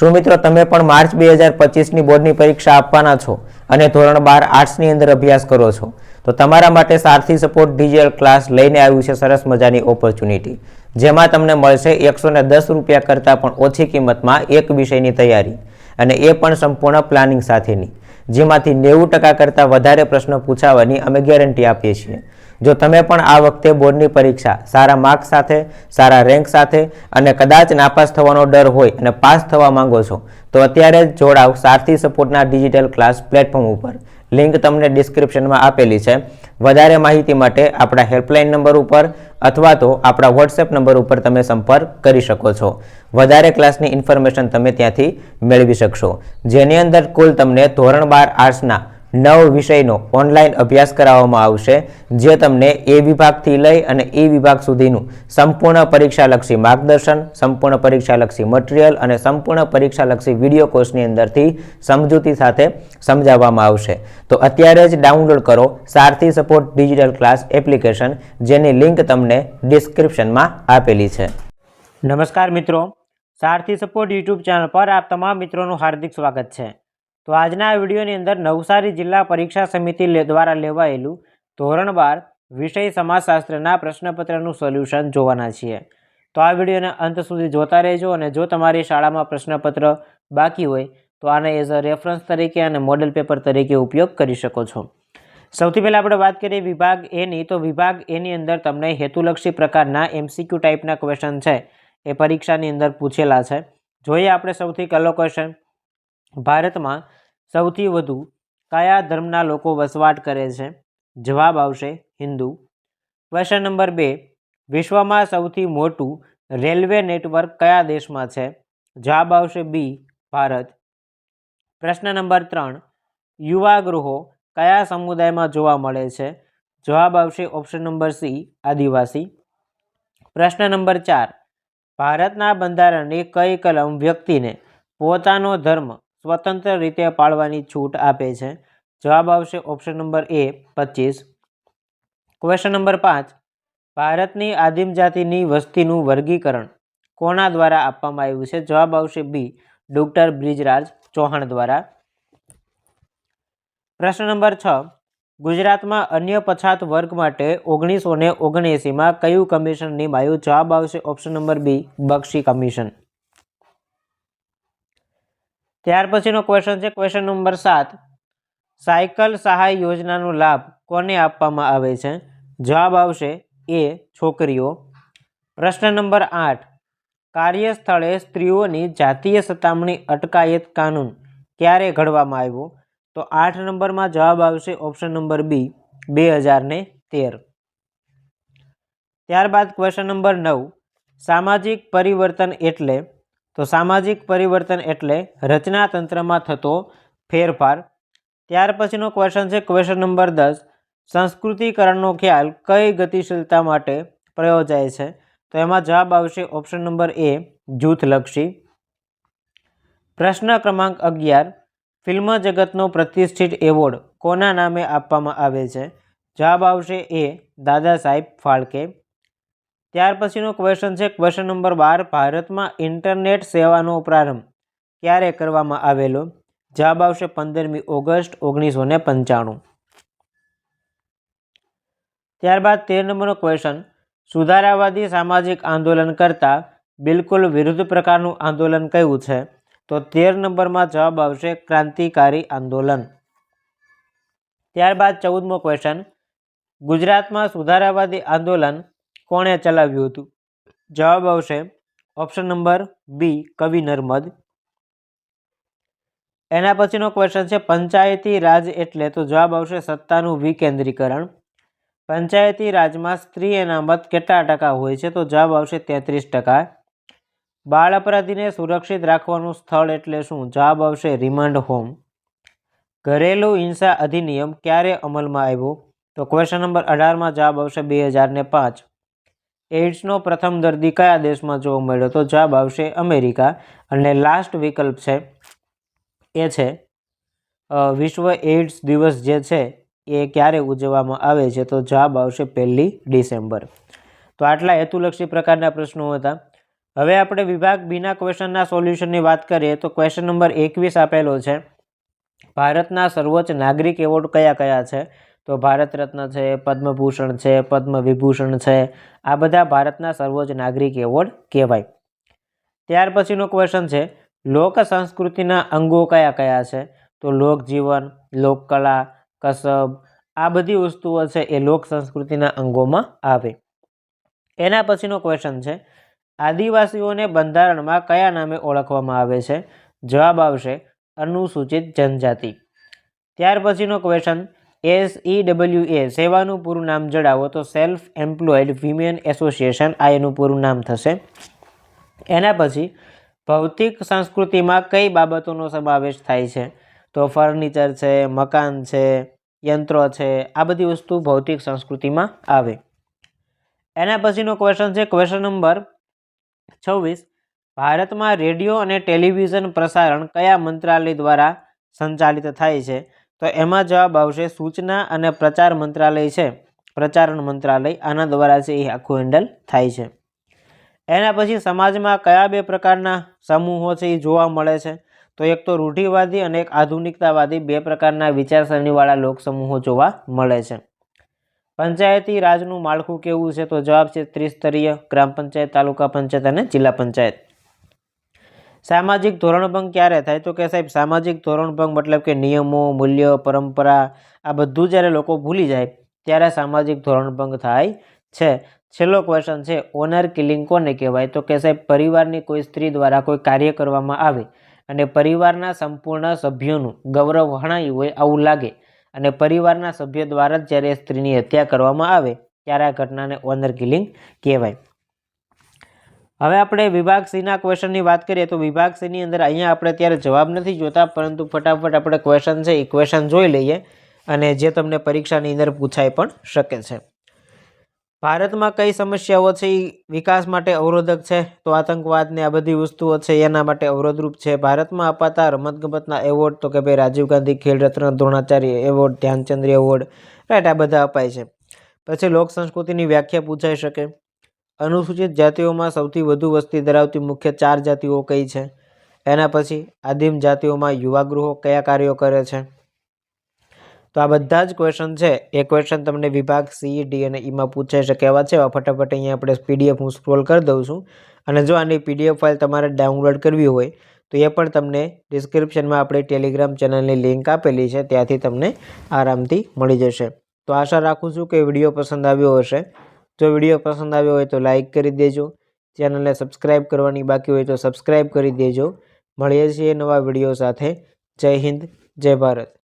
શું મિત્રો, તમે પણ માર્ચ બે હજાર પચીસની બોર્ડની પરીક્ષા આપવાના છો અને ધોરણ બાર આર્ટ્સની અંદર અભ્યાસ કરો છો? તો તમારા માટે સારથી સપોર્ટ ડિજિટલ ક્લાસ લઈને આવ્યું છે સરસ મજાની ઓપોર્ચ્યુનિટી. જેમાં તમને મળશે એકસો ને દસ રૂપિયા કરતાં પણ ઓછી કિંમતમાં એક વિષયની તૈયારી અને એ પણ સંપૂર્ણ પ્લાનિંગ સાથેની. જેમાંથી નેવું ટકા કરતાં વધારે પ્રશ્નો પૂછાવાની અમે ગેરંટી આપીએ છીએ. જો તમે પણ આ વખતે બોર્ડની પરીક્ષા, સારા માર્ક્સ સાથે, સારા રેન્ક સાથે અને કદાચ નાપાસ થવાનો ડર હોય અને પાસ થવા માંગો છો, તો અત્યારે જ જોડાવ સારથી સપોર્ટના ડિજિટલ ક્લાસ પ્લેટફોર્મ ઉપર. લિંક તમને ડિસ્ક્રિપ્શનમાં આપેલી છે. વધારે માહિતી માટે આપણા હેલ્પલાઇન નંબર ઉપર અથવા તો આપણા વોટ્સએપ નંબર ઉપર તમે સંપર્ક કરી શકો છો. વધારે ક્લાસની ઇન્ફોર્મેશન તમે ત્યાંથી મેળવી શકશો. જેની અંદર કુલ તમને ધોરણ બાર આર્ટ્સના નવ વિષયનો ઓનલાઈન અભ્યાસ કરાવવામાં આવશે, જે તમને એ વિભાગથી લઈ અને એ વિભાગ સુધીનું સંપૂર્ણ પરીક્ષાલક્ષી માર્ગદર્શન, સંપૂર્ણ પરીક્ષાલક્ષી મટીરિયલ અને સંપૂર્ણ પરીક્ષાલક્ષી વીડિયો કોર્સની અંદરથી સમજૂતી સાથે સમજાવવામાં આવશે. તો અત્યારે જ ડાઉનલોડ કરો Sarathi support digital class application જેની લિંક તમને ડિસ્ક્રિપ્શનમાં આપેલી છે. નમસ્કાર મિત્રો. સારથી સપોર્ટ યુટ્યુબ ચેનલ પર આપ તમામ મિત્રોનું હાર્દિક સ્વાગત છે. તો આજના વિડીયોની અંદર નવસારી જિલ્લા પરીક્ષા સમિતિ દ્વારા લેવાયેલું ધોરણ બાર વિષય સમાજશાસ્ત્રના પ્રશ્નપત્રનું સોલ્યુશન જોવાના છીએ. તો આ વિડીયોને અંત સુધી જોતા રહેજો અને જો તમારી શાળામાં પ્રશ્નપત્ર બાકી હોય, તો આને એઝ અ રેફરન્સ તરીકે અને મોડલ પેપર તરીકે ઉપયોગ કરી શકો છો. સૌથી પહેલાં આપણે વાત કરીએ વિભાગ એની તો વિભાગ એની અંદર તમને હેતુલક્ષી પ્રકારના એમસીક્યુ ટાઈપના ક્વેશ્ચન છે, એ પરીક્ષાની અંદર પૂછેલા છે. જોઈએ આપણે સૌથી પહેલો ક્વેશ્ચન ભારતમાં સૌથી વધુ કયા ધર્મના લોકો વસવાટ કરે છે? જવાબ આવશે હિન્દુ. ક્વેશ્ચન નંબર બે, વિશ્વમાં સૌથી મોટું રેલવે નેટવર્ક કયા દેશમાં છે? જવાબ આવશે બી, ભારત. પ્રશ્ન નંબર ત્રણ, યુવા ગૃહો કયા સમુદાયમાં જોવા મળે છે? જવાબ આવશે ઓપ્શન નંબર સી, આદિવાસી. પ્રશ્ન નંબર ચાર, ભારતના બંધારણની કઈ કલમ વ્યક્તિને પોતાનો ધર્મ સ્વતંત્ર રીતે પાળવાની છૂટ આપે છે. જવાબ આવશે ઓપ્શન નંબર એ પચીસ. ક્વેશ્ચન નંબર પાંચ. ભારતની આદિમ જાતિની વસ્તીનું વર્ગીકરણ કોના દ્વારા આપવામાં આવ્યું છે? જવાબ આવશે બી ડોક્ટર બ્રિજરાજ ચૌહાણ દ્વારા. પ્રશ્ન નંબર છ. ગુજરાતમાં અન્ય પછાત વર્ગ માટે ઓગણીસો ને ઓગણએંસીમાં કયું કમિશન નિમાયું? જવાબ આવશે option number B Bakshi commission. ત્યાર પછીનો ક્વેશ્ચન છે ક્વેશ્ચન નંબર સાત. સાયકલ સહાય યોજનાનો લાભ કોને આપવામાં આવે છે? જવાબ આવશે એ છોકરીઓ. પ્રશ્ન નંબર આઠ. કાર્યસ્થળે સ્ત્રીઓની જાતીય સતામણી અટકાયત કાનૂન ક્યારે ઘડવામાં આવ્યો? તો આઠ નંબરમાં જવાબ આવશે ઓપ્શન નંબર બી, બે હજાર ને તેર. ત્યારબાદ ક્વેશ્ચન નંબર નવ. સામાજિક પરિવર્તન એટલે તો સામાજિક પરિવર્તન એટલે રચનાતંત્રમાં થતો ફેરફાર. ત્યાર પછીનો ક્વેશ્ચન છે ક્વેશ્ચન નંબર દસ. સંસ્કૃતિકરણનો ખ્યાલ કઈ ગતિશીલતા માટે પ્રયોજાય છે? તો એમાં જવાબ આવશે ઓપ્શન નંબર એ, જૂથલક્ષી. પ્રશ્ન ક્રમાંક અગિયાર. ફિલ્મ જગતનો પ્રતિષ્ઠિત એવોર્ડ કોના નામે આપવામાં આવે છે? જવાબ આવશે એ, દાદા સાહેબ ફાળકે. ત્યાર પછીનો ક્વેશ્ચન છે ક્વેશ્ચન નંબર બાર, ભારતમાં ઇન્ટરનેટ સેવાનો પ્રારંભ ક્યારે કરવામાં આવેલો? જવાબ આવશે પંદરમી ઓગસ્ટ ઓગણીસો ને પંચાણું. ત્યારબાદ તેર નંબરનો ક્વેશ્ચન સુધારાવાદી સામાજિક આંદોલન કરતાં બિલકુલ વિરુદ્ધ પ્રકારનું આંદોલન કયું છે? તો તેર નંબરમાં જવાબ આવશે ક્રાંતિકારી આંદોલન. ત્યારબાદ ચૌદમો ક્વેશ્ચન ગુજરાતમાં સુધારાવાદી આંદોલન કોણે ચલાવ્યું હતું? જવાબ આવશે ઓપ્શન નંબર બી કવિ નર્મદ. એના પછીનો ક્વેશ્ચન છે, પંચાયતી રાજ એટલે તો જવાબ આવશે સત્તાનું વિકેન્દ્રીકરણ. પંચાયતી રાજમાં સ્ત્રી અનામત કેટલા ટકા હોય છે? તો જવાબ આવશે તેત્રીસ ટકા. બાળ અપરાધીને સુરક્ષિત રાખવાનું સ્થળ એટલે શું? જવાબ આવશે રિમાન્ડ હોમ ઘરેલું હિંસા અધિનિયમ ક્યારે અમલમાં આવ્યો? તો ક્વેશ્ચન નંબર અઢારમાં જવાબ આવશે બે હજાર પાંચ. એઇડ્સનો પ્રથમ દર્દી કયા દેશમાં જોવા મળ્યો? તો જવાબ આવશે અમેરિકા. અને લાસ્ટ વિકલ્પ છે, એ છે વિશ્વ એઇડ્સ દિવસ જે છે, એ ક્યારે ઉજવવામાં આવે છે? તો જવાબ આવશે પહેલી ડિસેમ્બર. તો આટલા હેતુલક્ષી પ્રકારના પ્રશ્નો હતા. હવે આપણે વિભાગ બીના ક્વેશ્ચનના સોલ્યુશનની વાત કરીએ, તો ક્વેશ્ચન નંબર એકવીસ આપેલો છે. ભારતના સર્વોચ્ચ નાગરિક એવોર્ડ કયા કયા છે? તો ભારત રત્ન છે, પદ્મભૂષણ છે પદ્મ વિભૂષણ છે. આ બધા ભારતના સર્વોચ્ચ નાગરિક એવોર્ડ કહેવાય. ત્યાર પછીનો ક્વેશ્ચન છે, લોક સંસ્કૃતિના અંગો કયા કયા છે? તો લોકજીવન લોકકલા કસબ, આ બધી વસ્તુઓ છે એ લોક સંસ્કૃતિના અંગોમાં આવે. એના પછીનો ક્વેશ્ચન છે, આદિવાસીઓને બંધારણમાં કયા નામે ઓળખવામાં આવે છે? જવાબ આવશે, અનુસૂચિત જનજાતિ. ત્યાર પછીનો question S E W A સેવાનું પૂરું નામ જણાવો તો સેલ્ફ એમ્પ્લોયડ વિમેન એસોસિએશન આ એનું પૂરું નામ થશે. એના પછી, ભૌતિક સંસ્કૃતિમાં કઈ બાબતોનો સમાવેશ થાય છે? તો ફર્નિચર છે, મકાન છે, યંત્રો છે, આ બધી વસ્તુ ભૌતિક સંસ્કૃતિમાં આવે. એના પછીનો ક્વેશ્ચન છે ક્વેશ્ચન નંબર છવ્વીસ. ભારતમાં રેડિયો અને ટેલિવિઝન પ્રસારણ કયા મંત્રાલય દ્વારા સંચાલિત થાય છે? તો એમાં જવાબ આવશે સૂચના અને પ્રચાર મંત્રાલય છે. પ્રચારણ મંત્રાલય આના દ્વારા છે એ આખું હેન્ડલ થાય છે. એના પછી સમાજમાં કયા બે પ્રકારના સમૂહો છે એ જોવા મળે છે? તો એક તો રૂઢિવાદી અને એક આધુનિકતાવાદી બે પ્રકારના વિચારસરણીવાળા લોકસમૂહો જોવા મળે છે. પંચાયતી રાજનું માળખું કેવું છે? તો જવાબ છે ત્રિસ્તરીય ગ્રામ પંચાયત, તાલુકા પંચાયત અને જિલ્લા પંચાયત. સામાજિક ધોરણભંગ ક્યારે થાય? તો કે સાહેબ, સામાજિક ધોરણભંગ મતલબ કે નિયમો, મૂલ્ય, પરંપરા, આ બધું જ્યારે લોકો ભૂલી જાય, ત્યારે સામાજિક ધોરણભંગ થાય છે. છેલ્લો ક્વેશ્ચન છે ઓનર કિલિંગ કોને કહેવાય? તો કે સાહેબ, પરિવારની કોઈ સ્ત્રી દ્વારા કોઈ કાર્ય કરવામાં આવે અને પરિવારના સંપૂર્ણ સભ્યોનું ગૌરવ હણાયું હોય આવું લાગે અને પરિવારના સભ્ય દ્વારા જ જ્યારે સ્ત્રીની હત્યા કરવામાં આવે, ત્યારે આ ઘટનાને ઓનર કિલિંગ કહેવાય. હવે આપણે વિભાગ સીના ક્વેશ્ચનની વાત કરીએ તો વિભાગ સીની અંદર અહીંયા આપણે ત્યારે જવાબ નથી જોતા, પરંતુ ફટાફટ આપણે ક્વેશ્ચન છે એ ક્વેશ્ચન જોઈ લઈએ અને જે તમને પરીક્ષાની અંદર પૂછાઈ પણ શકે છે. ભારતમાં કઈ સમસ્યાઓ છે? એ વિકાસ માટે અવરોધક છે? તો આતંકવાદ ને આ બધી વસ્તુઓ છે એના માટે અવરોધરૂપ છે. ભારતમાં અપાતા રમતગમતના એવોર્ડ તો કે ભાઈ Rajiv Gandhi Khel Ratna Dronacharya award Dhyanchand award right આ બધા અપાય છે. પછી લોક સંસ્કૃતિની વ્યાખ્યા પૂછાઈ શકે. અનુસૂચિત જાતિઓમાં સૌથી વધુ વસ્તી ધરાવતી મુખ્ય ચાર જાતિઓ કઈ છે? એના પછી આદિમ જાતિઓમાં યુવા ગૃહો કયા કાર્યો કરે છે? તો આ બધા જ ક્વેશ્ચન છે. એ ક્વેશ્ચન તમને વિભાગ સી ડી અને ઈમાં પૂછાઈ શકે એવા છે. એવા ફટાફટ અહીંયા આપણે પીડીએફ હું સ્ક્રોલ કરી દઉં છું. અને જો આની પીડીએફ ફાઇલ તમારે ડાઉનલોડ કરવી હોય, તો એ પણ તમને ડિસ્ક્રિપ્શનમાં આપણી ટેલિગ્રામ ચેનલની લિંક આપેલી છે. ત્યાંથી તમને આરામથી મળી જશે. તો આશા રાખું છું કે વીડિયો પસંદ આવ્યો હશે. જો વીડિયો પસંદ આવ્યો હોય તો લાઇક કરી દેજો. ચેનલને સબસ્ક્રાઈબ કરવાની બાકી હોય તો સબસ્ક્રાઈબ કરી દેજો. મળીએ છીએ નવા વીડિયો સાથે. જય હિન્દ, જય ભારત.